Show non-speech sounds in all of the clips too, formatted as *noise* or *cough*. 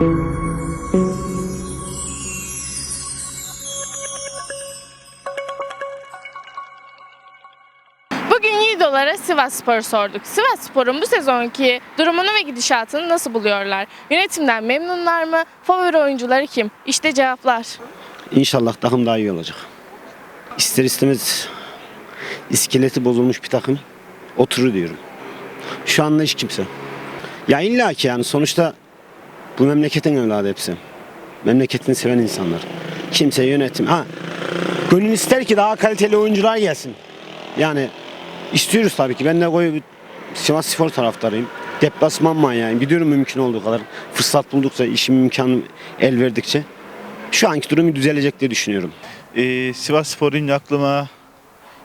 Bugün Yiğidolara Sivas Spor'u sorduk. Sivas Spor'un bu sezonki durumunu ve gidişatını nasıl buluyorlar? Yönetimden memnunlar mı? Favori oyuncuları kim? İşte cevaplar. İnşallah takım daha iyi olacak. İster istemez iskeleti bozulmuş bir takım oturur diyorum. Şu anda hiç kimse. Ya illa ki yani sonuçta bu memleketin evladı hepsi. Memleketini seven insanlar. Kimse yönetim. Ha gönül ister ki daha kaliteli oyuncular gelsin. Yani istiyoruz tabii ki. Ben de koyu Sivas Spor taraftarıyım. Deplasman manyağıyım. Gidiyorum mümkün olduğu kadar. Fırsat buldukça, işim imkanı el verdikçe. Şu anki durumu düzelecek diye düşünüyorum. Ee, Sivas Spor deyince aklıma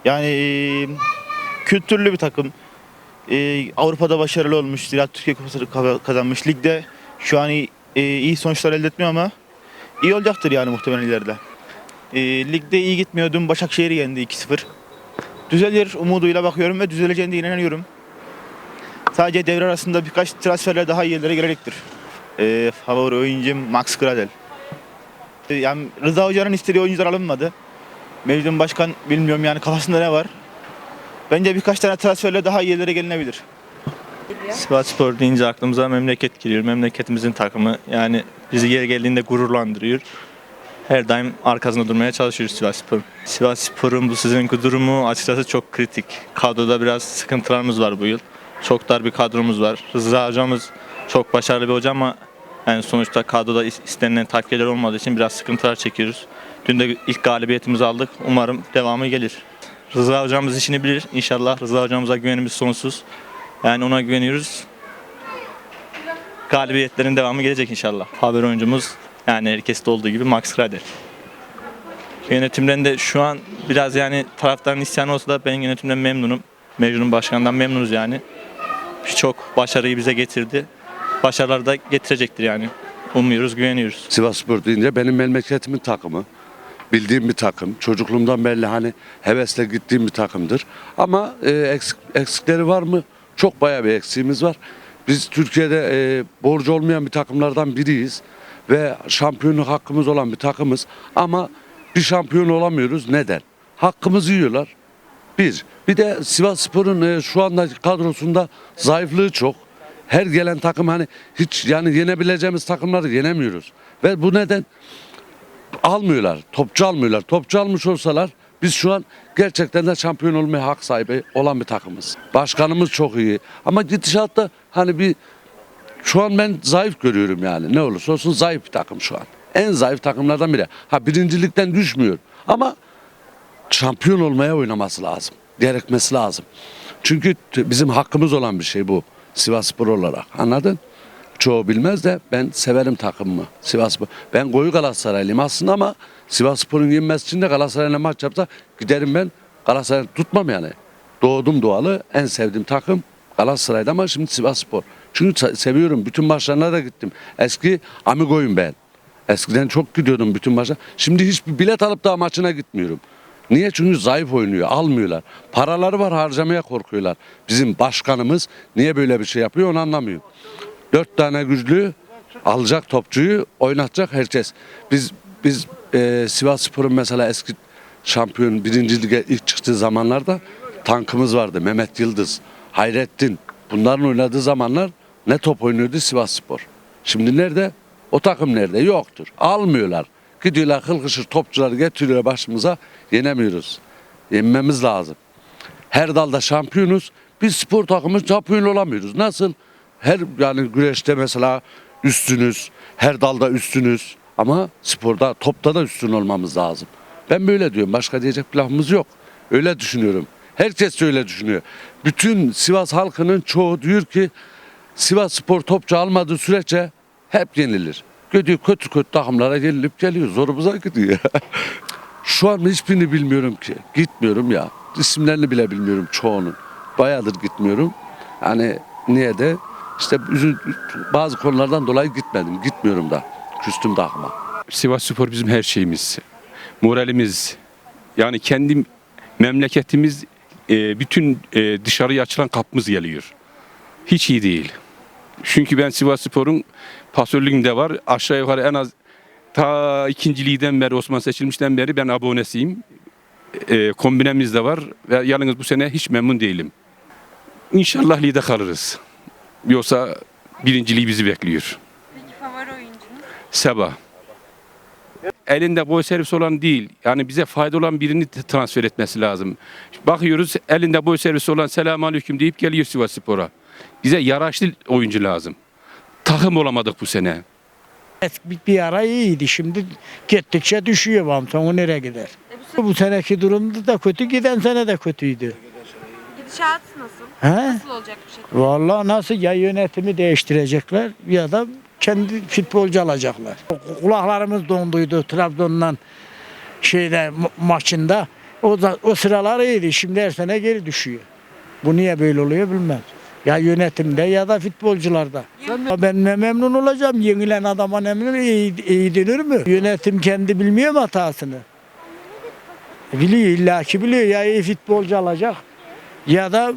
yani kültürlü bir takım. Ee, Avrupa'da başarılı olmuş. Ziraat Türkiye Kupası ka- kazanmış. Ligde şu an iyi, e, iyi sonuçlar elde etmiyor ama iyi olacaktır yani muhtemelen ileride. Ee, ligde iyi gitmiyor. Dün Başakşehir'i yendi 2-0. Düzelir umuduyla bakıyorum ve düzeleceğine inanıyorum. Sadece devre arasında birkaç transferler daha iyi yerlere gelecektir. Ee, favori oyuncum Max Gradel. Yani Rıza Hoca'nın istediği oyuncular alınmadı. Mevcut başkan bilmiyorum yani kafasında ne var. Bence birkaç tane transferle daha iyi yerlere gelinebilir. Sivas Spor deyince aklımıza memleket geliyor. Memleketimizin takımı yani bizi yeri geldiğinde gururlandırıyor. Her daim arkasında durmaya çalışıyoruz Sivas Spor. Sivas Spor'un bu sezonki durumu açıkçası çok kritik. Kadroda biraz sıkıntılarımız var bu yıl. Çok dar bir kadromuz var. Rıza hocamız çok başarılı bir hoca ama yani sonuçta kadroda is- istenilen takviyeler olmadığı için biraz sıkıntılar çekiyoruz. Dün de ilk galibiyetimizi aldık. Umarım devamı gelir. Rıza hocamız işini bilir. İnşallah Rıza hocamıza güvenimiz sonsuz. Yani ona güveniyoruz. Galibiyetlerin devamı gelecek inşallah. Haber oyuncumuz yani herkeste olduğu gibi Max Rader. Yönetimden de şu an biraz yani taraftarın isyanı olsa da ben yönetimden memnunum. Mecnun başkandan memnunuz yani. Birçok başarıyı bize getirdi. Başarılar da getirecektir yani. Umuyoruz, güveniyoruz. Sivas Spor deyince benim memleketimin takımı. Bildiğim bir takım. Çocukluğumdan belli hani hevesle gittiğim bir takımdır. Ama e, eksik- eksikleri var mı? Çok bayağı bir eksiğimiz var. Biz Türkiye'de e, borcu olmayan bir takımlardan biriyiz. Ve şampiyonluk hakkımız olan bir takımız. Ama bir şampiyon olamıyoruz. Neden? Hakkımızı yiyorlar. Bir. Bir de Sivas Spor'un e, şu andaki kadrosunda zayıflığı çok. Her gelen takım hani hiç yani yenebileceğimiz takımları yenemiyoruz. Ve bu neden? Almıyorlar. Topçu almıyorlar. Topçu almış olsalar biz şu an gerçekten de şampiyon olmaya hak sahibi olan bir takımız. Başkanımız çok iyi. Ama gidişatta hani bir şu an ben zayıf görüyorum yani. Ne olursa olsun zayıf bir takım şu an. En zayıf takımlardan biri. Ha birincilikten düşmüyor. Ama şampiyon olmaya oynaması lazım. Gerekmesi lazım. Çünkü bizim hakkımız olan bir şey bu. Sivas Spor olarak. Anladın? Çoğu bilmez de ben severim takımımı. Sivas. Ben koyu Galatasaraylıyım aslında ama Sivas Spor'un yenmesi için de Galatasaray'la maç yapsa giderim ben Galatasaray'ı tutmam yani. Doğdum doğalı en sevdiğim takım Galatasaray'da ama şimdi Sivas Spor. Çünkü se- seviyorum. Bütün maçlarına da gittim. Eski amigoyum ben. Eskiden çok gidiyordum bütün maça. Şimdi hiçbir bilet alıp daha maçına gitmiyorum. Niye? Çünkü zayıf oynuyor. Almıyorlar. Paraları var harcamaya korkuyorlar. Bizim başkanımız niye böyle bir şey yapıyor onu anlamıyorum. Dört tane güçlü alacak topçuyu oynatacak herkes. Biz biz e, Sivas Spor'un mesela eski şampiyon birinci lige ilk çıktığı zamanlarda tankımız vardı. Mehmet Yıldız, Hayrettin. Bunların oynadığı zamanlar ne top oynuyordu Sivas Spor. Şimdi nerede? O takım nerede? Yoktur. Almıyorlar. Gidiyorlar kılkışır topçuları getiriyorlar başımıza. Yenemiyoruz. Yenmemiz lazım. Her dalda şampiyonuz. Biz spor takımı şampiyon olamıyoruz. Nasıl? Her yani güreşte mesela üstünüz, her dalda üstünüz. Ama sporda, topta da üstün olmamız lazım. Ben böyle diyorum. Başka diyecek bir lafımız yok. Öyle düşünüyorum. Herkes de öyle düşünüyor. Bütün Sivas halkının çoğu diyor ki Sivas Spor topçu almadığı sürece hep yenilir. Kötü kötü kötü takımlara yenilip geliyor. Zorumuza gidiyor. *laughs* Şu an hiçbirini bilmiyorum ki. Gitmiyorum ya. İsimlerini bile bilmiyorum çoğunun. Bayağıdır gitmiyorum. Yani niye de işte bazı konulardan dolayı gitmedim. Gitmiyorum da. Küstüm takıma. Sivas Spor bizim her şeyimiz. Moralimiz. Yani kendi memleketimiz e, bütün e, dışarıya açılan kapımız geliyor. Hiç iyi değil. Çünkü ben Sivas Spor'un pasörlüğünde var. Aşağı yukarı en az ta ikinci ligden beri Osman seçilmişten beri ben abonesiyim. E, kombinemiz de var ve yalnız bu sene hiç memnun değilim. İnşallah ligde kalırız. Yoksa birinciliği bizi bekliyor. Peki favori oyuncunuz? Seba. Elinde boy servis olan değil. Yani bize fayda olan birini transfer etmesi lazım. Bakıyoruz elinde boy servisi olan selamun aleyküm deyip geliyor Sivas Spor'a. Bize yaraşlı oyuncu lazım. Takım olamadık bu sene. Bir, bir ara iyiydi şimdi gittikçe düşüyor bam sonu nereye gider? Bu seneki durumda da kötü giden sene de kötüydü. Gidişat nasıl? He? Nasıl olacak bu şekilde? Vallahi nasıl ya yönetimi değiştirecekler ya da kendi futbolcu alacaklar. Kulaklarımız donduydu Trabzon'dan şeyde ma- maçında. O da, o sıralar iyiydi. Şimdi her sene geri düşüyor. Bu niye böyle oluyor bilmem. Ya yönetimde ya da futbolcularda. Ben ne memnun olacağım. Yenilen adama memnun iyi, iyi denir mi? Yönetim kendi bilmiyor mu hatasını? Biliyor illaki biliyor. Ya iyi futbolcu alacak ya da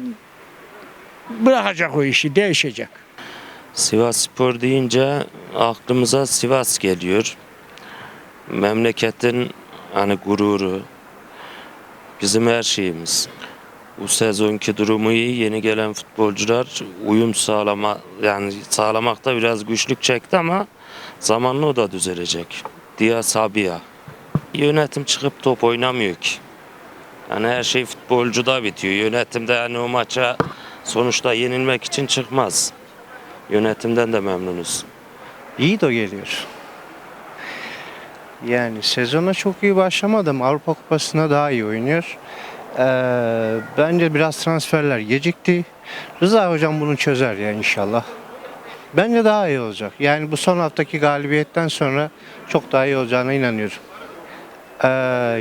bırakacak o işi değişecek. Sivas Spor deyince aklımıza Sivas geliyor. Memleketin hani gururu, bizim her şeyimiz. Bu sezonki durumu iyi. Yeni gelen futbolcular uyum sağlama yani sağlamakta biraz güçlük çekti ama zamanla o da düzelecek. Dia Sabia. Yönetim çıkıp top oynamıyor ki. Yani her şey futbolcuda bitiyor. Yönetimde yani o maça sonuçta yenilmek için çıkmaz. Yönetimden de memnunuz. İyi de geliyor. Yani sezona çok iyi başlamadım. Avrupa Kupası'na daha iyi oynuyor. Ee, bence biraz transferler gecikti. Rıza hocam bunu çözer ya inşallah. Bence daha iyi olacak. Yani bu son haftaki galibiyetten sonra çok daha iyi olacağına inanıyorum. Ee,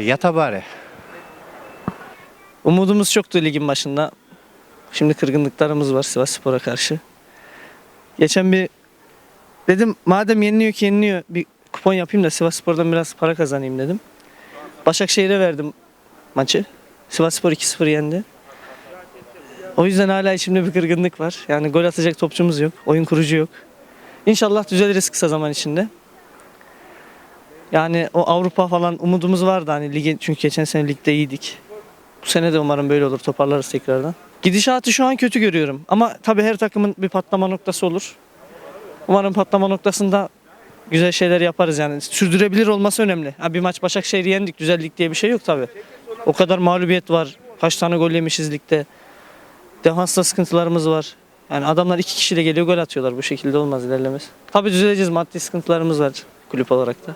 Yatabare. Umudumuz çoktu ligin başında. Şimdi kırgınlıklarımız var Sivas Spor'a karşı. Geçen bir dedim madem yeniliyor ki yeniliyor bir kupon yapayım da Sivas Spor'dan biraz para kazanayım dedim. Başakşehir'e verdim maçı. Sivas Spor 2-0 yendi. O yüzden hala içimde bir kırgınlık var. Yani gol atacak topçumuz yok. Oyun kurucu yok. İnşallah düzeliriz kısa zaman içinde. Yani o Avrupa falan umudumuz vardı hani lige çünkü geçen sene ligde iyiydik. Bu sene de umarım böyle olur. Toparlarız tekrardan. Gidişatı şu an kötü görüyorum. Ama tabii her takımın bir patlama noktası olur. Umarım patlama noktasında güzel şeyler yaparız yani. Sürdürebilir olması önemli. Ha, bir maç Başakşehir'i yendik. Güzellik diye bir şey yok tabii. O kadar mağlubiyet var. Kaç tane gol yemişiz ligde. Defansta sıkıntılarımız var. Yani adamlar iki kişiyle geliyor gol atıyorlar. Bu şekilde olmaz ilerlemez. Tabii düzeleceğiz. Maddi sıkıntılarımız var kulüp olarak da.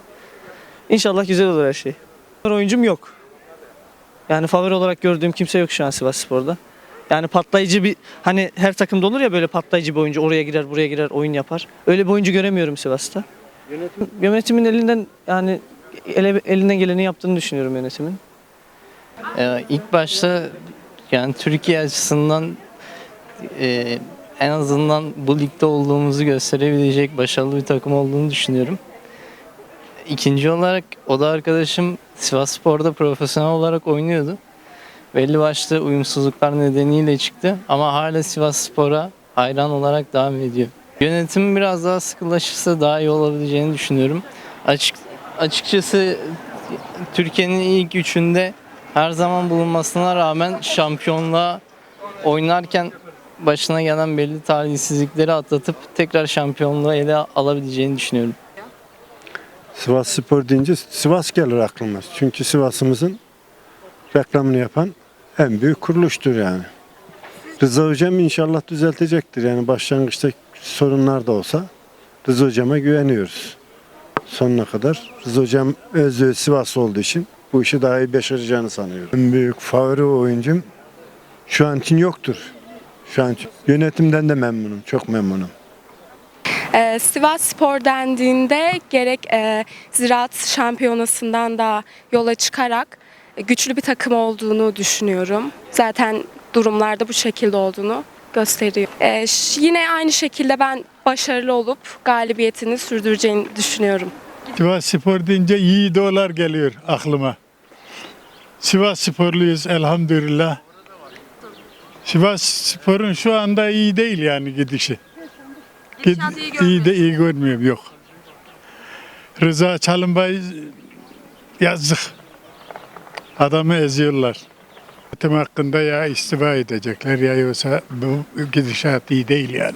İnşallah güzel olur her şey. Oyuncum yok. Yani favori olarak gördüğüm kimse yok şu an Sivas Spor'da. Yani patlayıcı bir hani her takımda olur ya böyle patlayıcı bir oyuncu oraya girer buraya girer oyun yapar. Öyle bir oyuncu göremiyorum Sivas'ta. Yönetim, yönetimin elinden yani ele, elinden geleni yaptığını düşünüyorum yönetimin. Ee, ilk başta yani Türkiye açısından e, en azından bu ligde olduğumuzu gösterebilecek başarılı bir takım olduğunu düşünüyorum. İkinci olarak o da arkadaşım Sivas Spor'da profesyonel olarak oynuyordu. Belli başlı uyumsuzluklar nedeniyle çıktı ama hala Sivas Spor'a hayran olarak devam ediyor. Yönetim biraz daha sıkılaşırsa daha iyi olabileceğini düşünüyorum. Açık, açıkçası Türkiye'nin ilk üçünde her zaman bulunmasına rağmen şampiyonluğa oynarken başına gelen belli talihsizlikleri atlatıp tekrar şampiyonluğu ele alabileceğini düşünüyorum. Sivas Spor deyince Sivas gelir aklıma. Çünkü Sivas'ımızın reklamını yapan en büyük kuruluştur yani. Rıza Hocam inşallah düzeltecektir. Yani başlangıçta sorunlar da olsa Rıza Hocam'a güveniyoruz. Sonuna kadar. Rıza Hocam özü Sivas olduğu için bu işi daha iyi başaracağını sanıyorum. En büyük favori oyuncum şu an için yoktur. Şu an. Yönetimden de memnunum. Çok memnunum. Ee, Sivas Spor dendiğinde gerek e, Ziraat Şampiyonası'ndan da yola çıkarak e, güçlü bir takım olduğunu düşünüyorum. Zaten durumlarda bu şekilde olduğunu gösteriyor. Ş- yine aynı şekilde ben başarılı olup galibiyetini sürdüreceğini düşünüyorum. Sivas Spor deyince iyi dolar geliyor aklıma. Sivas Sporluyuz elhamdülillah. Sivas Spor'un şu anda iyi değil yani gidişi. Gidişat iyi de iyi görmüyorum yok. Rıza Çalınbay yazık. Adamı eziyorlar. Yönetim hakkında ya istifa edecekler ya yoksa bu gidişat iyi değil yani.